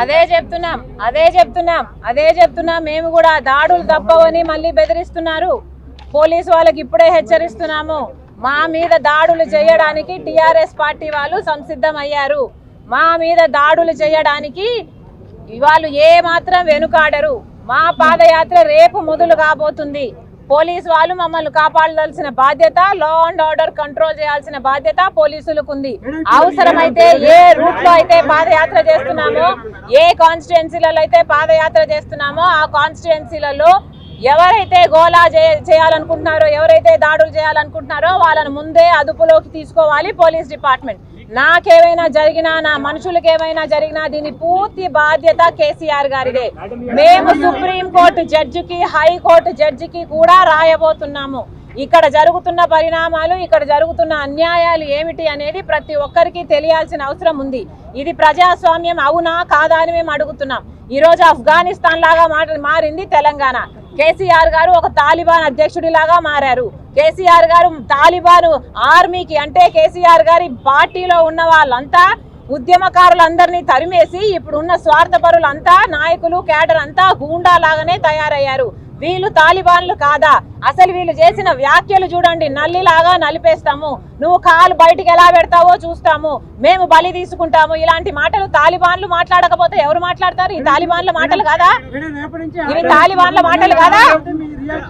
అదే చెప్తున్నాం అదే చెప్తున్నాం అదే చెప్తున్నాం. మేము కూడా దాడులు తప్పవని మళ్ళీ బెదిరిస్తున్నారు. పోలీసు వాళ్ళకి ఇప్పుడే హెచ్చరిస్తున్నాము. మా మీద దాడులు చేయడానికి టిఆర్ఎస్ పార్టీ వాళ్ళు సంసిద్ధం అయ్యారు. మా మీద దాడులు చేయడానికి వాళ్ళు ఏ మాత్రం వెనుకాడరు. మా పాదయాత్ర రేపు మొదలు కాబోతుంది. పోలీస్ వాళ్ళు మమ్మల్ని కాపాడాల్సిన బాధ్యత లా అండ్ ఆర్డర్ కంట్రోల్ చేయాల్సిన బాధ్యత పోలీసులకు ఉంది అవసరమైతే ఏ రూట్లో అయితే పాదయాత్ర చేస్తున్నామో ఏ కాన్స్టిట్యున్సీలలో అయితే పాదయాత్ర చేస్తున్నామో ఆ కాన్స్టిట్యున్సీలలో ఎవరైతే గోలా చేయాలనుకుంటున్నారో ఎవరైతే దాడులు చేయాలనుకుంటున్నారో వాళ్ళని ముందే అదుపులోకి తీసుకోవాలి పోలీస్ డిపార్ట్మెంట్. నాకేమైనా జరిగినా నా మనుషులకు ఏమైనా జరిగినా దీని పూర్తి బాధ్యత కేసీఆర్ గారిదే. మేము సుప్రీం కోర్టు జడ్జికి హైకోర్టు జడ్జికి కూడా రాయబోతున్నాము. ఇక్కడ జరుగుతున్న పరిణామాలు ఇక్కడ జరుగుతున్న అన్యాయాలు ఏమిటి అనేది ప్రతి ఒక్కరికి తెలియాల్సిన అవసరం ఉంది. ఇది ప్రజాస్వామ్యం అవునా కాదా అని మేము అడుగుతున్నాం. ఈరోజు ఆఫ్ఘనిస్తాన్ లాగా మారింది తెలంగాణ. కేసీఆర్ గారు ఒక తాలిబాన్ అధ్యక్షుడిలాగా మారారు. కేసీఆర్ గారు తాలిబాన్ ఆర్మీకి అంటే కేసీఆర్ గారి పార్టీలో ఉన్న వాళ్ళంతా ఉద్యమకారులందరినీ తరిమేసి ఇప్పుడున్న స్వార్థపరులంతా నాయకులు కేడర్ అంతా గూండా లాగానే తయారయ్యారు. వీళ్ళు తాలిబాన్లు కాదా? అసలు వీళ్ళు చేసిన వ్యాఖ్యలు చూడండి నల్లిలాగా నలిపేస్తాము. నువ్వు కాలు బయటికి ఎలా పెడతావో చూస్తాము. మేము బలి తీసుకుంటాము. ఇలాంటి మాటలు తాలిబాన్లు మాట్లాడకపోతే ఎవరు మాట్లాడతారు? ఈ తాలిబాన్ల మాటలు కాదా? ఇవి తాలిబాన్ల మాటలు కాదా?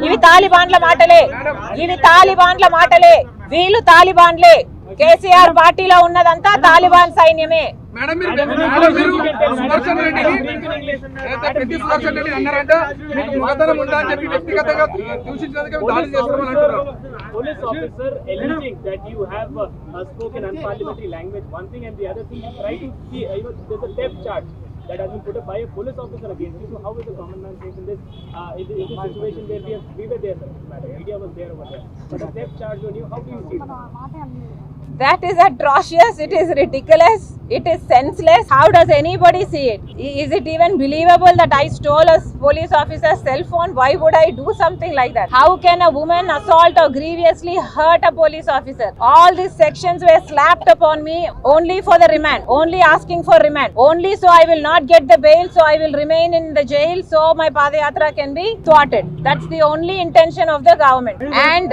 ఇవి తాలిబాన్ల మాటలే. ఇవి తాలిబాన్ల మాటలే. వీళ్ళు తాలిబాన్లే. కేసీఆర్ పార్టీలో ఉన్నదంతా తాలిబాన్ సైన్యమే. మేడం మీరు సుదర్శన్ రెడ్డిని పెద్ద సుదర్శన్ రెడ్డి అన్నారంటే మీకు మగతనం ఉందా అని చెప్పి వ్యక్తిగతంగా దూషించినందుకే దాడి చేస్తామని అంటున్నారు police officer alleging that you have uh, uh, spoken unparliamentary language, one thing and the other thing, you try to see, uh, you know, there's a theft charge that has been put up by a police officer against you. So how is the common man in this, uh, this, in this situation where we, have, we were there, sir, media was there over there. But a theft charge on you, how do you see it? That is atrocious. It is ridiculous. It is senseless. How does anybody see it? Is it even believable that I stole a police officer's cell phone? Why would I do something like that? How can a woman assault or grievously hurt a police officer? All these sections were slapped upon me only for the remand, only asking for remand, only so I will not get the bail, so I will remain in the jail, so my padayatra can be thwarted. That's the only intention of the government. And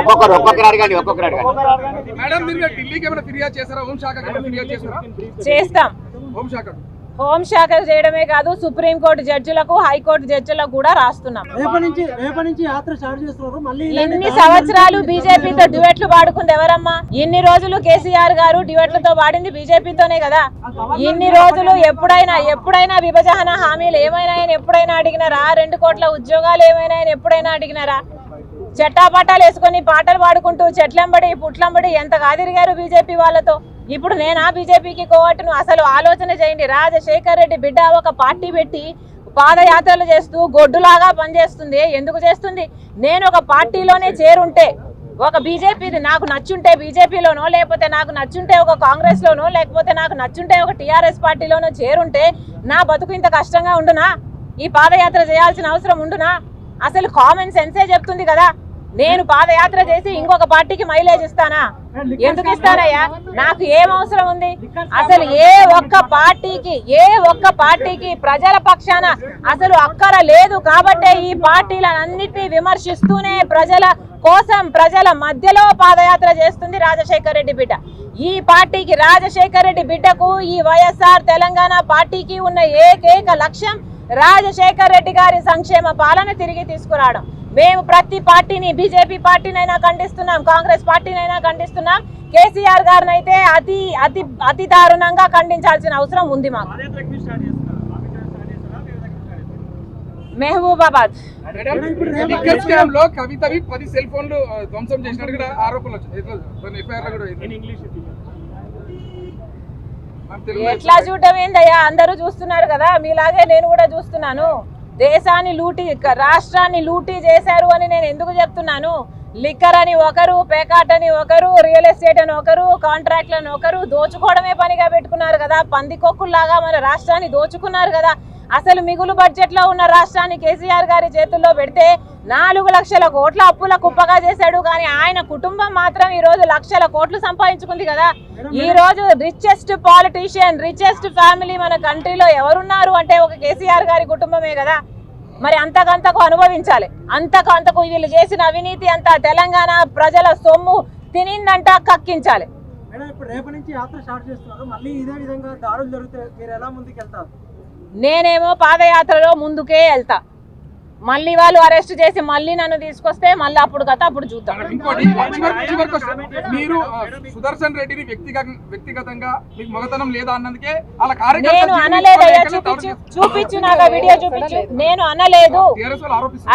ఒక్కొక్కరు ఒక్కొక్కరు అడగండి ఒక్కొక్కరు అడగండి. Madam మీరు ఢిల్లీకి ఏమైనా ఫిర్యాదు చేస్తారా ఏమైనా ఫిర్యాదు చేస్తారా చేస్తాం. హోంశాఖ హోంశాఖ చేయడమే కాదు సుప్రీంకోర్టు జడ్జిలకు హైకోర్టు జడ్జిలకు కూడా రాస్తున్నాం. ఎన్ని సంవత్సరాలు బీజేపీతో డ్యూయట్లు పాడుకుంది ఎవరమ్మా? ఇన్ని రోజులు కేసీఆర్ గారు డ్యూయట్లతో పాడింది బీజేపీతోనే కదా? ఇన్ని రోజులు ఎప్పుడైనా ఎప్పుడైనా విభజన హామీలు ఏమైనా ఎప్పుడైనా అడిగినారా? రెండు కోట్ల ఉద్యోగాలు ఏమైనా ఎప్పుడైనా అడిగినారా? చెట్టాపట్టాలు వేసుకొని పాటలు పాడుకుంటూ చెట్లంబడి పుట్లంబడి ఎంత కాదిరిగారు బీజేపీ వాళ్ళతో? ఇప్పుడు నేనా బీజేపీకి కోవట్టును అసలు ఆలోచన చేయండి. రాజశేఖర్ రెడ్డి బిడ్డ ఒక పార్టీ పెట్టి పాదయాత్రలు చేస్తూ గొడ్డులాగా పనిచేస్తుంది. ఎందుకు చేస్తుంది? నేను ఒక పార్టీలోనే చేరుంటే ఒక బీజేపీది నాకు నచ్చుంటే బీజేపీలోనో లేకపోతే నాకు నచ్చుంటే ఒక కాంగ్రెస్లోనో లేకపోతే నాకు నచ్చుంటే ఒక టీఆర్ఎస్ పార్టీలోనో చేరుంటే నా బతుకు ఇంత కష్టంగా ఉండునా? ఈ పాదయాత్ర చేయాల్సిన అవసరం ఉండునా? అసలు కామన్ సెన్సే చెప్తుంది కదా. నేను పాదయాత్ర చేసి ఇంకొక పార్టీకి మైలేజ్ ఇస్తానా? ఎందుకు ఇస్తానయ్యా? నాకు ఏం అవసరం ఉంది? అసలు ఏ ఒక్క పార్టీకి ఏ ఒక్క పార్టీకి ప్రజల పక్షాన అసలు అక్కర లేదు కాబట్టే ఈ పార్టీలన్నిటినీ విమర్శిస్తూనే ప్రజల కోసం ప్రజల మధ్యలో పాదయాత్ర చేస్తుంది రాజశేఖర్ రెడ్డి బిడ్డ. ఈ పార్టీకి రాజశేఖర్ రెడ్డి బిడ్డకు ఈ వైఎస్ఆర్ తెలంగాణ పార్టీకి ఉన్న ఏకైక లక్ష్యం రాజశేఖర్ రెడ్డి గారి సంక్షేమ పాలన తిరిగి తీసుకురావడం. మేము ప్రతి పార్టీని బీజేపీ పార్టీనైనా ఖండిస్తున్నాం కాంగ్రెస్ పార్టీనైనా ఖండిస్తున్నాం. కేసీఆర్ గారిని అయితే అతి అతి అతి దారుణంగా ఖండించాల్సిన అవసరం ఉంది మాకు. మహబూబాబాద్. ఎట్లా చూడటం ఏందయ్యా? అందరూ చూస్తున్నారు కదా మీలాగే నేను కూడా చూస్తున్నాను. దేశాన్ని లూటీ రాష్ట్రాన్ని లూటీ చేశారు అని నేను ఎందుకు చెప్తున్నాను? లిక్కర్ అని ఒకరు పేకాట్ అని ఒకరు రియల్ ఎస్టేట్ అని ఒకరు కాంట్రాక్ట్లను ఒకరు దోచుకోవడమే పనిగా పెట్టుకున్నారు కదా. పందికొక్కుల్లాగా మన రాష్ట్రాన్ని దోచుకున్నారు కదా. అసలు మిగులు బడ్జెట్లో ఉన్న రాష్ట్రాన్ని కేసీఆర్ గారి చేతుల్లో పెడితే నాలుగు లక్షల కోట్ల అప్పుల కుప్పగా చేశాడు. కానీ ఆయన కుటుంబం మాత్రం ఈ రోజు లక్షల కోట్లు సంపాదించుకుంది కదా. ఈ రోజు రిచెస్ట్ పాలిటీషియన్ రిచెస్ట్ ఫ్యామిలీ మన కంట్రీలో ఎవరున్నారు అంటే ఒక కేసీఆర్ గారి కుటుంబమే కదా. మరి అంతకంతకు అనుభవించాలి. అంతకు అంతకు వీళ్ళు చేసిన అవినీతి అంతా తెలంగాణ ప్రజల సొమ్ము తినిందంట కక్కించాలి. మేడం ఇప్పుడు రేపటి నుంచి యాత్ర స్టార్ట్ చేస్తున్నారు. మళ్ళీ ఇదే విధంగా జరిగితే మీరు ఎలా ముందుకు వెళ్తారు నేనేమో పాదయాత్రలో ముందుకే వెళ్తా. మళ్ళీ వాళ్ళు అరెస్ట్ చేసి మళ్ళీ నన్ను తీసుకొస్తే మళ్ళీ అప్పుడు కథ అప్పుడు చూద్దాం. ఇంకోటి చివరి చివరి క్వశ్చన్ మీరు ఆ, సుదర్శన్ రెడ్డిని వ్యక్తిగత వ్యక్తిగతంగా మీకు మగతనం లేదా అన్నందుకే వాళ్ళ నేను అనలేదయ్యా చూపించు చూపించు నాకు వీడియో చూపించు. నేను అనలేదు.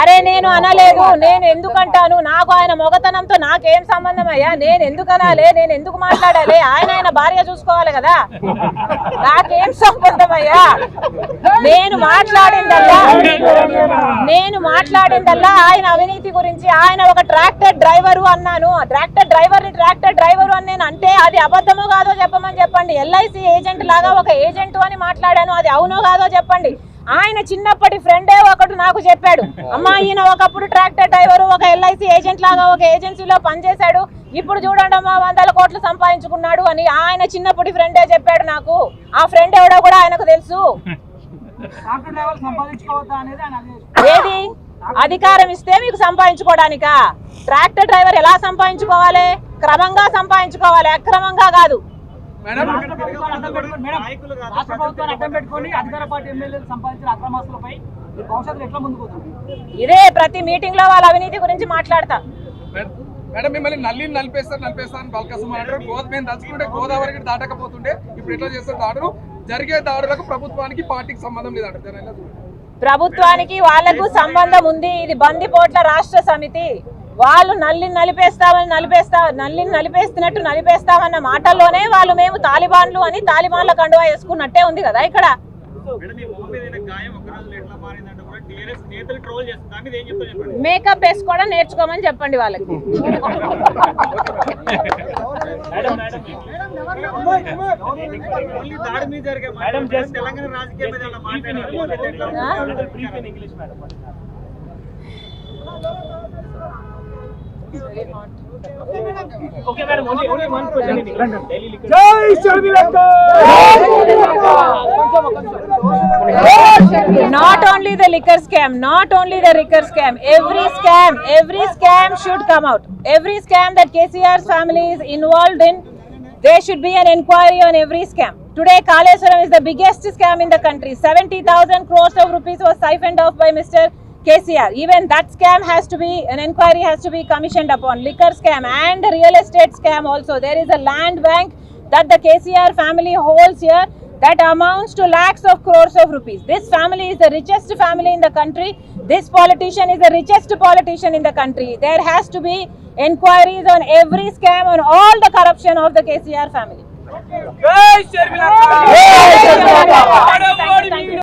అరే నేను అనలేదు. నేను ఎందుకంటాను? నాకు ఆయన మొగతనంతో నాకేం సంబంధం అయ్యా? నేను ఎందుకు అనాలి? నేను ఎందుకు మాట్లాడాలి? ఆయన ఆయన భార్య చూసుకోవాలి కదా? నాకేం సంబంధం అయ్యా? నేను మాట్లాడిందల్లా నేను మాట్లాడిందల్లా ఆయన అవినీతి గురించి. ఆయన ఒక ట్రాక్టర్ డ్రైవరు అన్నాను. ట్రాక్టర్ డ్రైవర్ ట్రాక్టర్ డ్రైవరు అని నేను అంటే అది అబద్ధమో కాదో చెప్పమని చెప్పండి. ఎల్ఐసి ఏజెంట్ లాగా ఒక ఏజెంట్ అని మాట్లాడాను. అది అవునో కాదో చెప్పండి. ఆయన చిన్నప్పటి ఫ్రెండే ఒకటి నాకు చెప్పాడు. అమ్మా ఈయన ఒకప్పుడు ట్రాక్టర్ డ్రైవర్ ఒక ఎల్ఐసి ఏజెంట్ లాగా ఒక ఏజెన్సీలో పనిచేశాడు. ఇప్పుడు చూడండి అమ్మా వందల కోట్లు సంపాదించుకున్నాడు అని ఆయన చిన్నప్పటి ఫ్రెండే చెప్పాడు నాకు. ఆ ఫ్రెండ్ ఎవడో కూడా ఆయనకు తెలుసు. ఏది? అధికారం ఇస్తే మీకు సంపాదించుకోవడానికా? ట్రాక్టర్ డ్రైవర్ ఎలా సంపాదించుకోవాలి? క్రమంగా సంపాదించుకోవాలి? అక్రమంగా కాదు. ఇదే ప్రతి మీటింగ్లో వాళ్ళ అవినీతి గురించి మాట్లాడతా. మేడం మిమ్మల్ని నల్లిని నలిపేస్తారు నలిపేస్తారు అని బల్కసం అంటారు. గోద మేము తలుచుకుంటే గోదావరికి దాటకపోతుంటే ఇప్పుడు ఎట్లా చేస్తారు జరిగే దాడులకు ప్రభుత్వానికి పార్టీకి సంబంధం చూడండి. ప్రభుత్వానికి వాళ్ళకు సంబంధం ఉంది. ఇది బందిపోట్ల రాష్ట్ర సమితి. వాళ్ళు నల్లిని నలిపేస్తామని నలిపేస్తా నల్లిని నలిపేస్తున్నట్టు నలిపేస్తామన్న మాటల్లోనే వాళ్ళు మేము తాలిబాన్లు అని తాలిబాన్ల కండువా వేసుకున్నట్టే ఉంది కదా ఇక్కడ. మేకప్ వేసుకోవడం నేర్చుకోమని చెప్పండి వాళ్ళకి. Madam madam. Only the liquor scam not only the liquor scam. Every scam every scam should come out. Every scam that kcr's family is involved in there should be an inquiry on every scam. Today kaleswaram is the biggest scam in the country. 70000 crores of rupees was siphoned off by mr kcr even that scam has to be an inquiry has to be commissioned upon. Liquor scam and real estate scam also. There is a land bank that the kcr family holds here that amounts to lakhs of crores of rupees. This family is the richest family in the country. This politician is the richest politician in the country. There has to be inquiries on every scam, on all the corruption of the KCR family.